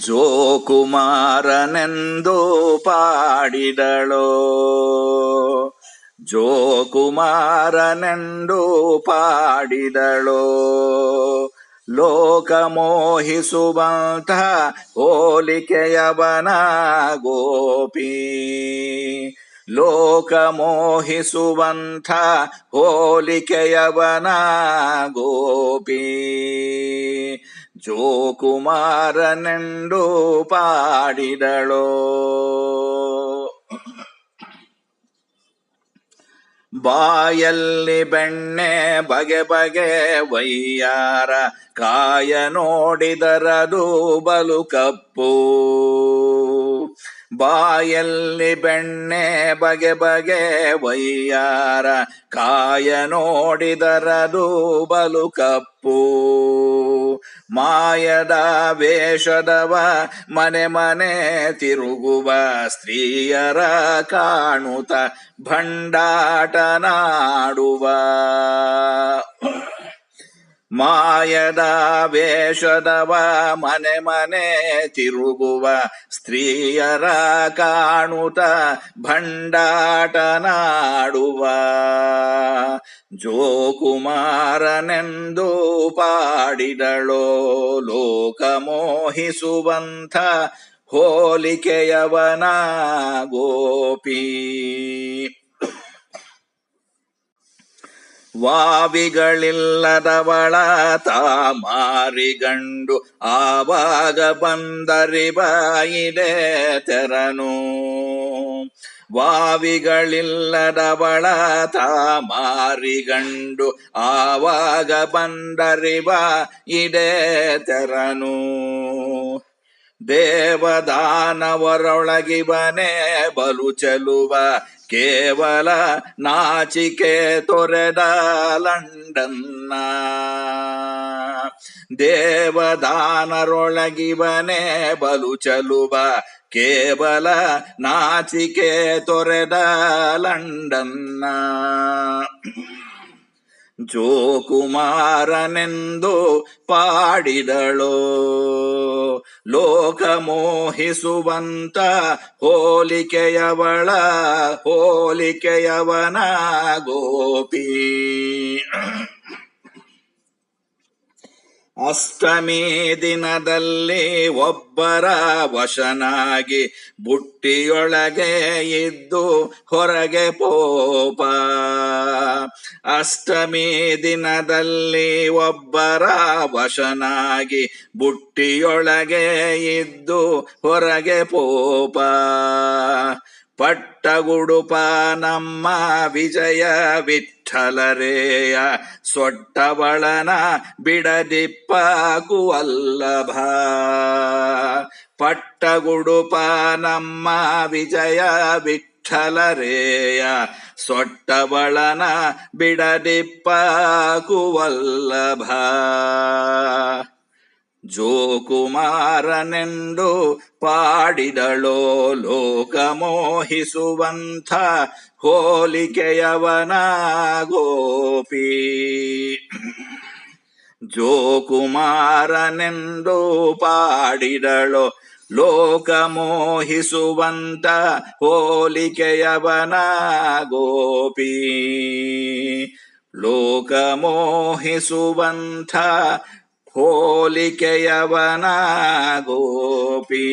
ಜೋಕುಮಾರನೆಂದು ಪಾಡಿದಳೋ. ಜೋಕುಮಾರನೆಂದು ಪಾಡಿದಳೋ. ಲೋಕ ಮೋಹಿಸುವಂತ ಹೋಲಿಕೆಯವನ ಗೋಪಿ. ಲೋಕ ಮೋಹಿಸುವಂಥ ಹೋಲಿಕೆಯವನ ಗೋಪಿ. ಜೋಕುಮಾರನೆಂದು ಪಾಡಿದಳೋ. ಬಾಯಲ್ಲಿ ಬೆಣ್ಣೆ ಬಗೆ ಬಗೆ ವೈಯಾರ ಕಾಯ ನೋಡಿದರದು ಬಲು ಕಪ್ಪು. ಬಾಯಲ್ಲಿ ಬೆಣ್ಣೆ ಬಗೆ ಬಗೆ ವೈಯಾರ ಕಾಯ ನೋಡಿದರದು ಬಲು ಕಪ್ಪು. ಮಾಯದ ವೇಷದವ ಮನೆ ಮನೆ ತಿರುಗುವ ಸ್ತ್ರೀಯರ ಕಾಣುತ್ತ ಭಂಡಾಟನಾಡುವ ಮಾಯದ ವೇಷದವ ಮನೆ ಮನೆ ತಿರುಗುವ ಸ್ತ್ರೀಯರ ಕಾಣುತ ಭಂಡಾಟನಾಡುವ ಜೋಕುಮಾರನೆಂದು ಪಾಡಿದಳೋ ಲೋಕ ಮೋಹಿಸುವಂಥ ಹೋಲಿಕೆಯವನ ಗೋಪಿ. ವಾವಿಗಳಿಲ್ಲದವಳ ತಾಮಾರಿಗಂಡು ಆವಾಗ ಬಂದರಿ ಬಾಯಿದೆ ತೆರನು. ವಾವಿಗಳಿಲ್ಲದವಳ ತಾಮಾರಿಗಂಡು ಆವಾಗ ಬಂದರಿವ ಇದೆ ತೆರನು. ದೇವದಾನವರೊಳಗಿವನೇ ಬಲು ಚೆಲುವ ಕೇವಲ ನಾಚಿಕೆ ತೊರೆದ ಲಂಡನ್ನ. ದೇವದಾನರೊಳಗಿವನೇ ಬಲು ಚಲುವ ಕೇವಲ ನಾಚಿಕೆ ತೊರೆದ ಲಂಡನ್ನ. ಜೋಕುಮಾರನೆಂದು ಪಾಡಿದಳೋ. ಲೋಕ ಮೋಹಿಸುವಂತ ಹೋಲಿಕೆಯವಳ ಹೋಲಿಕೆಯವನ ಗೋಪಿ ಅಷ್ಟಮಿ ದಿನದಲ್ಲಿ ಒಬ್ಬರ ವಶನಾಗಿ ಬುಟ್ಟಿಯೊಳಗೆ ಇದ್ದು ಹೊರಗೆ ಪೋಪ. ಅಷ್ಟಮಿ ದಿನದಲ್ಲಿ ಒಬ್ಬರ ವಶನಾಗಿ ಬುಟ್ಟಿಯೊಳಗೆ ಇದ್ದು ಹೊರಗೆ ಪೋಪ. ಪಟ್ಟಗುಡುಪ ನಮ್ಮ ವಿಜಯ ವಿಠಲರೇಯ ಸೊಟ್ಟವಳನ ಬಿಡದಿಪ್ಪ ಕುವಲ್ಲಭ ಪಟ್ಟಗುಡುಪ ನಮ್ಮ ವಿಜಯ ವಿಠಲರೇಯ ಸೊಟ್ಟವಳನ ಬಿಡದಿಪ್ಪ ಕುವಲ್ಲಭ ಜೋಕುಮಾರನೆಂದು ಪಾಡಿದಳೋ ಲೋಕ ಮೋಹಿಸುವಂಥ ಹೋಲಿಕೆಯವನ ಗೋಪಿ ಜೋಕುಮಾರನೆಂದು ಪಾಡಿದಳೋ ಲೋಕ ಮೋಹಿಸುವಂತ ಹೋಲಿಕೆಯವನ ಗೋಪಿ ಲೋಕ ಮೋಹಿಸುವಂಥ ಹೋಲಿಕೆಯವನ ಗೋಪಿ